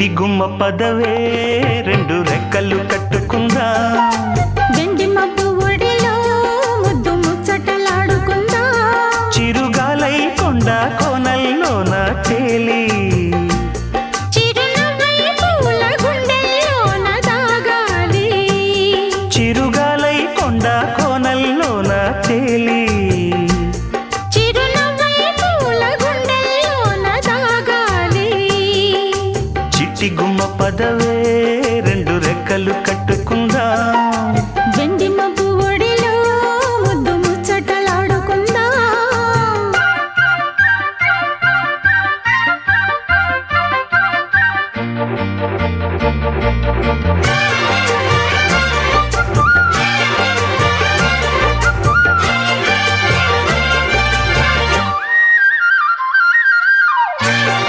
చిగుమ్మ పదవే రెండు రెక్కలు కట్టుకుందా. వెండి మబ్బు ఒడిలో ముద్దు ముచ్చటలాడుకుందా. చిరుగాలై కొండ కోనల్లోన తేలి. కంచి గుమ్మ పదవే రెండు రెక్కలు కట్టుకుందా Yeah.